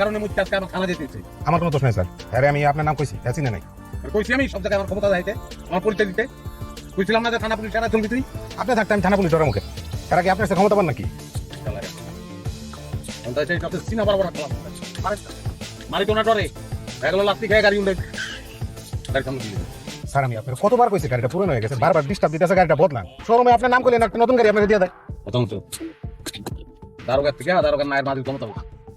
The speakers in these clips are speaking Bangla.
কারণে মুখ আজকে আমার থানা যেতেছে। আমার কোনো দোষ নাই স্যার। আরে আমি আপনার নাম কইছি হ্যাঁ চিনে নাই। কইছি আমি সব জায়গায় আমার ক্ষমতা যাইতে আমার পরিচয় দিতে। কইছিলাম না যে থানা পুলিশ এরা চলবি তুই? আপনি থাকতে আমি থানা পুলিশ ডরার মুখে। এরা কি আপনার কাছে ক্ষমতা পান নাকি? চিনা বরাবর রাখলাম। মারি তো না ডরে। এগুলো লাস্তি খেয়ে গাড়ি উঠে গাড়ি সামনে স্যার আমি আপনার কতবার কইছি গাড়িটা পুরনো হয়ে গেছে বারবার ডিস্টার্ব দিতেছে গাড়িটা বদলান। শোরুমে আপনার নাম করলেন একটা নতুন গাড়ি আপনাকে দিয়ে দেয়। প্রথম তো। দারোগার থেকে দারোগার নায়ের মাঝে ক্ষমতা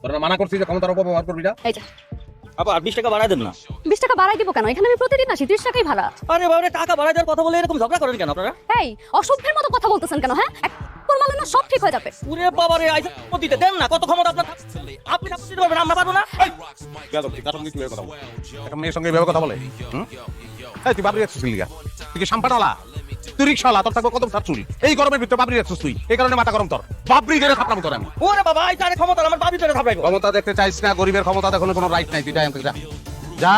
তোরা মানা করছি যে ক্ষমতার অপব্যবহার করবি না। এই যা। আপা আর বিশ টাকা বাড়াই দেন না। বিশ টাকা বাড়াই দিব কেন? এখানে আমি প্রতিদিন আসি ত্রিশ টাকাই ভাড়া। আরে বাবা টাকা বাড়াই দেওয়ার কথা বলে এরকম ঝগড়া করেন কেন আপনারা? এই অসভ্যের মতো কথা বলতেছেন কেন হ্যাঁ? এক মারলে না সব ঠিক হয়ে যাবে। পুরে বাবা রে আইসা দিতে দেন না কত ক্ষমতা আপনার আপনি থাপ্পড় দিতে পারবেন আমরা পারব না। বেয়াদব, তুই কার সঙ্গে কীভাবে কথা বলে? একটা মেয়ের সঙ্গে এভাবে কথা বলে হুম? এই তুই বাবরি রাখছিস লিগা তুই কি সাম্পাটালা? তুই রিক্সাওয়ালা তোর থাকবে কত এই গরমের ভিতরে বাবরি রাখছিস তুই। এই কারণে মাথা গরম তোর। বাবরি ধরে থাপড়াম তোর আমি। ওরে বাবা আইসা আরে ক্ষমতা আমার বাবি ধরে থাপড়াইবো। ক্ষমতা দেখতে চাইছ না গরিবের ক্ষমতা দেখানোর কোনো রাইট নাই। তুই যাই যা। যা।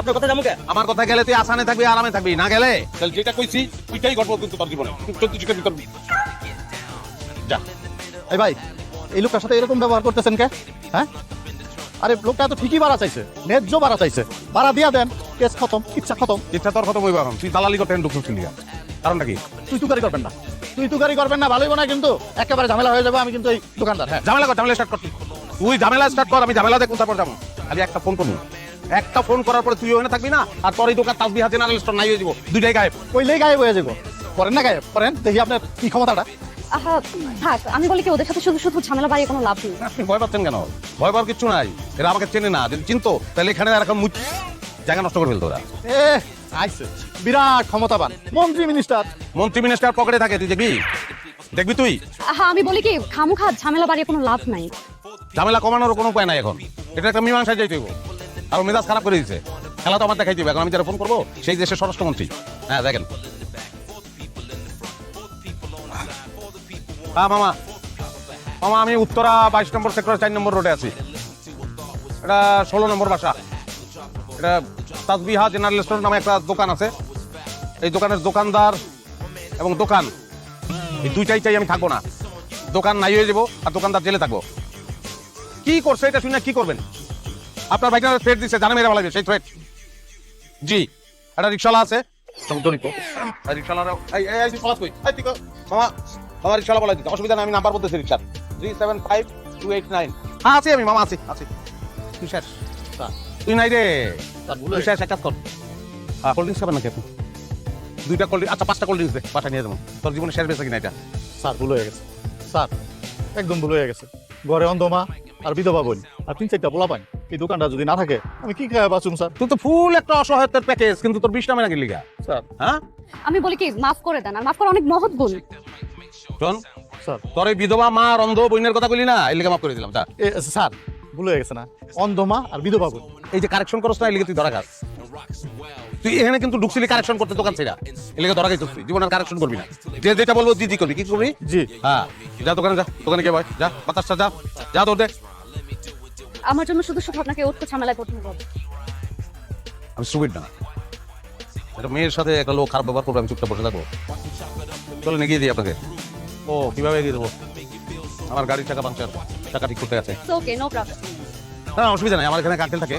আপনার কথা জামুকে আমার কথা গেলে তুই আসানে থাকবি আরামে থাকবি না গেলে? তাহলে যেটা কইছি ওইটাই ঘটবো কিন্তু তোর জীবনে। ভিতর যা। এই ভাই এই লোকটার সাথে এরকম ব্যবহার করতেছেন কে? হ্যাঁ? আরে লোকটা তো ঠিকই ভাড়া চাইছে। ন্যায্য ভাড়া চাইছে। ভাড়া দিয়া দেন কেস খতম ইচ্ছা খতম। ইচ্ছা তোর কত বইবা তুই দালালি করতে ঢুকছিস কারণটা কি? তুই তুকারি করবেন না। তুই তুকারি করবেন না ভালোই না কিন্তু একেবারে ঝামেলা হয়ে যাবে আমি কিন্তু এই দোকানদার হ্যাঁ। ঝামেলা কর ঝামেলা স্টার্ট কর তুই। ঝামেলা স্টার্ট কর আমি ঝামেলা দেখুন তারপর যাব? খালি একটা ফোন করব। একটা ফোন করার পরে তুই ওখানে থাকবি না আর তোর এই দোকান তাসবি হাতে না স্টোর নাই হয়ে যাব। দুইটাই গায়েব। কইলেই গায়েব হয়ে যাব। করেন না গায়েব? করেন দেখি আপনার কি ক্ষমতাটা। আহা থাক আমি বলি কি ওদের সাথে শুধু শুধু ঝামেলা বাড়িয়ে কোনো লাভ নেই। আপনি ভয় পাচ্ছেন কেন? ভয় পাওয়ার কিচ্ছু নাই। এরা আমাকে চেনে না। যদি চিনতো তাহলে এখানে আর এখন জায়গা নষ্ট করে ফেলতো ওরা। এ আইছে বিরাট ক্ষমতাবান। মন্ত্রী মিনিস্টার। মন্ত্রী মিনিস্টার পকেটে থাকে তুই দেখবি? দেখবি তুই? আহা আমি বলি কি খামুখা ঝামেলা বাড়িয়ে কোনো লাভ নাই। ঝামেলা কমানোর কোনো উপায় নাই এখন। এটা একটা মীমাংসায় যাইতে হইব আর মেজাজ খারাপ করে দিচ্ছে খেলা তো আমার দেখাই দিবে। এখন আমি যারা ফোন করব সেই দেশের স্বরাষ্ট্রমন্ত্রী। হ্যাঁ দেখেন। হ্যাঁ মামা। মামা আমি উত্তরা বাইশ নম্বর সেক্টর চার নম্বর রোডে আছি। এটা ষোলো নম্বর বাসা। এটা তাজবিহা জেনারেল স্টোর নামে একটা দোকান আছে। এই দোকানের দোকানদার এবং দোকান এই দুইটাই চাই আমি থাকব না। দোকান নাই হয়ে যাব আর দোকানদার জেলে থাকব। কি করছে এটা শুনে কি করবেন? আপনার বাইক থ্রেট দিচ্ছে জানে মেরে লাগবে সেই থ্রেট জি একটা রিক্সাওয়ালা আছে। জড়িত? মামা মামা রিক্সাওয়ালা দিতে অসুবিধা নেই আমি নাম্বার বলতেছি রিক্সার। Three seven five two eight nine হ্যাঁ আছি আমি মামা আছি আছি। শেষ? তুই নাই রে তুই শেষ এক কাজ কর হ্যাঁ কোল্ড ড্রিঙ্কস খাবেন নাকি আপনি? দুইটা কোল্ড আচ্ছা পাঁচটা কোল্ড ড্রিঙ্কস দে বাসা নিয়ে যাব। তোর জীবনে শেষ বেঁচে কিনা এটা? স্যার ভুল হয়ে গেছে। স্যার একদম ভুল হয়ে গেছে। ঘরে অন্ধমা আর বিধবা বোন আর তিন চারটা পোলা পান। এই দোকানটা যদি না থাকে আমি কি খাই বাঁচুম স্যার? তুই তো ফুল একটা অসহায়তার প্যাকেজ কিন্তু তোর বিশ নামে নাকি লিগা? স্যার। হ্যাঁ? আমি বলি কি মাফ করে দেন আর মাফ করা অনেক মহৎ গুণ। শোন স্যার। তোর এই বিধবা মা আর অন্ধ বোনের কথা বলি না? এই লিগে মাফ করে দিলাম এ স্যার ভুল হয়ে গেছে না। অন্ধমা আর বিধবা বোন এই যে কারেকশন করছ না এই লিগে তুই ধরা খাস। তুই এখানে কিন্তু ঢুকছিলি কারেকশন করতে দোকান ছেড়া। এই লিগে ধরা খাইছিস তুই জীবন আর কারেকশন করবি না। যে যেটা বলব দিদি করবি। কি করবি? জি। হ্যাঁ। যা দোকানে যা। দোকানে গিয়ে বয়। যা। বাতাসটা যা। যা তোর দে। আমার জন্য শুধু শুধু আপনাকে উঠতে ঝামেলায় পড়তে হবে। আমি সুবিট না। একটা মেয়ের সাথে একটা লোক খারাপ ব্যবহার করবে আমি চুপচাপ বসে থাকব। চলে এগিয়ে দিই আপনাকে। ও কীভাবে এগিয়ে দেবো? আমার গাড়ির চাকা পাংচার। চাকা ঠিক করতে আছে ওকে নো প্রবলেম না অসুবিধা নাই আমার এখানে কার্টেল থাকে।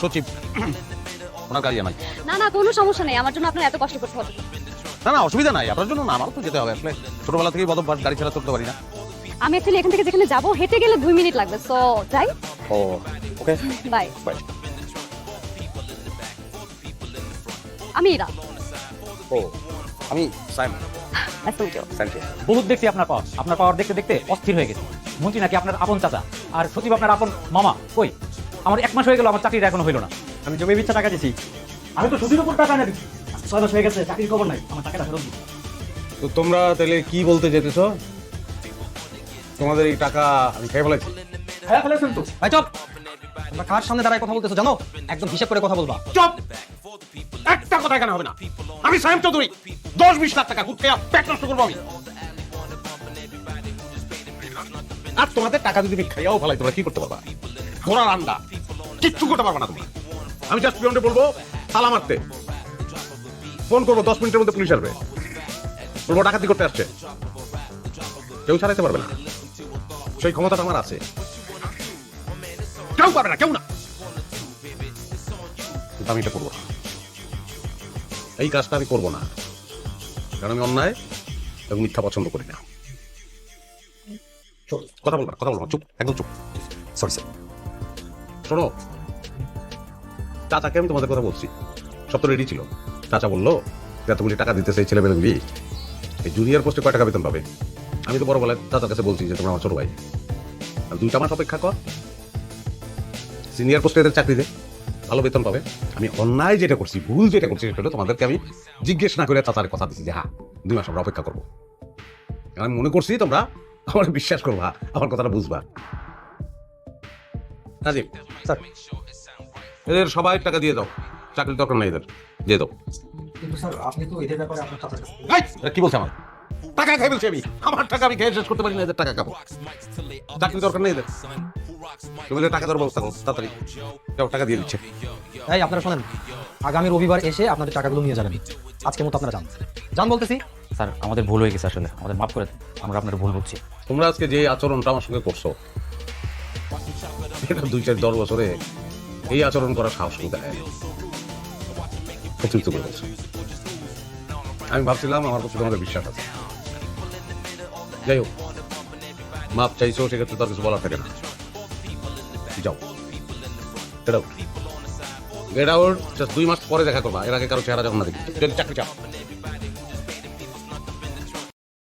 সচিব ওনার গাড়ি নাই না না কোনো সমস্যা নেই আমার জন্য আপনার এত কষ্ট করতে হবে। না। না অসুবিধা নাই আপনার জন্য না আমারও তো যেতে হবে। আসলে ছোটবেলা থেকেই বদম গাড়ি ছাড়া চলতে পারি না। আমি অ্যাকচুয়ালি এখান থেকে যেখানে যাব হেঁটে গেলে দুই মিনিট লাগবে সো যাই। ও ওকে বাই বাই আমি ইরা ও আমি সাইমন। থ্যাংক ইউ বহুত দেখছি আপনার পাওয়ার। আপনার পাওয়ার দেখতে দেখতে অস্থির হয়ে গেছে। মন্ত্রী নাকি আপনার আপন চাচা? আর সচিব আপনার আপন মামা? কই? আমার এক মাস হয়ে গেল আমার চাকরিটা এখনও হইল না। আমি জমি বিচ্ছা টাকা দিছি। আমি তো সুদের উপর টাকা এনে দিচ্ছি ছয় মাস হয়ে গেছে চাকরির খবর নাই। আমার টাকাটা ফেরত তো তোমরা তাহলে কি বলতে যেতেছো? তোমাদের এই টাকা আমি খেয়ে ফেলেছি। হ্যাঁ ফেলেছেন তো? ভাই চপ! তোমরা কার সামনে দাঁড়ায় কথা বলতেছো জানো? একদম হিসাব করে কথা বলবা। চপ! একটা কথা এখানে হবে না। আমি সাইম চৌধুরী। দশ বিশ লাখ টাকা ঘুরতে পেট নষ্ট করব আমি। আর তোমাদের টাকা যদি খাইয়াও ফেলাই তোমরা কি করতে পারবা? ঘোড়ার আন্ডা কিচ্ছু করতে পারবা না তুমি আমি জাস্ট পিয়নকে বলব, তালা মারতে। ফোন করব, দশ মিনিটের মধ্যে পুলিশ আসবে। বলব, ডাকাতি করতে আসছে। কেউ ছাড়াইতে পারবে না। সেই ক্ষমতাটা আমার আছে। কেউ পারবে না, কেউ না। আমি এটা করব এই কাজটা আমি করব না। কারণ আমি অন্যায় এবং মিথ্যা পছন্দ করি না। কথা বলব কথা বলব চুপ, একদম চুপ। সরি স্যার শোনো, চাচাকে আমি তোমাদের কথা বলছি। সব তো রেডি ছিল। চাচা বলল যে এতগুলি টাকা দিতেছে এই ছেলেমেয়েগুলি এই জুনিয়র পোস্টে কয় টাকা বেতন পাবে? আমি তো বড় বলে চাচার কাছে বলছি যে, তোমরা আমার ছোট ভাই। দুইটা মাস অপেক্ষা কর। সিনিয়র পোস্টে এদের চাকরি দে ভালো বেতন পাবে। আমি অন্যায় যেটা করছি, ভুল যেটা করছি, সেটা তোমাদেরকে আমি জিজ্ঞেস না করে চাচার কথা দিচ্ছি যে হ্যাঁ দুই মাস আমরা অপেক্ষা করব। আমি মনে করছি তোমরা আমার বিশ্বাস করবা আমার কথাটা বুঝবা। রাজীব এদের সবাই টাকা দিয়ে দাও চাকরির দরকার নেই এদের দিয়ে দাও। কি বলছে আমার? টাকা খাই বলছি আমি আমার টাকা আমি খেয়ে শেষ করতে পারি না এদের টাকা খাব। চাকরি দরকার নেই এদের। তুমি টাকা দেওয়ার ব্যবস্থা করো তাড়াতাড়ি। টাকা দিয়ে দিচ্ছে। এই আপনারা শোনেন। আগামী রবিবার এসে আপনাদের টাকাগুলো নিয়ে যাবেন। আজকের মতো আপনারা যান। যান বলতেছি? স্যার আমাদের ভুল হয়ে গেছে আসলে। আমাদের মাফ করে দেন। আমরা আপনার ভুল বুঝছি। তোমরা আজকে যে আচরণটা আমার সঙ্গে করছ এটা দুই চার দশ বছরে এই আচরণ করার সাহস কিন্তু দেয় অতিরিক্ত করে আমি ভাবছিলাম আমার প্রতি তোমাদের বিশ্বাস আছে। যাই হোক মাপ চাইছো সেক্ষেত্রে তার কিছু বলার থাকে না। যাও। আউট গেট আউট দুই মাস পরে দেখা করবা। এর আগে কারও চেহারা যখন না দেখি। যদি চাকরি চাও।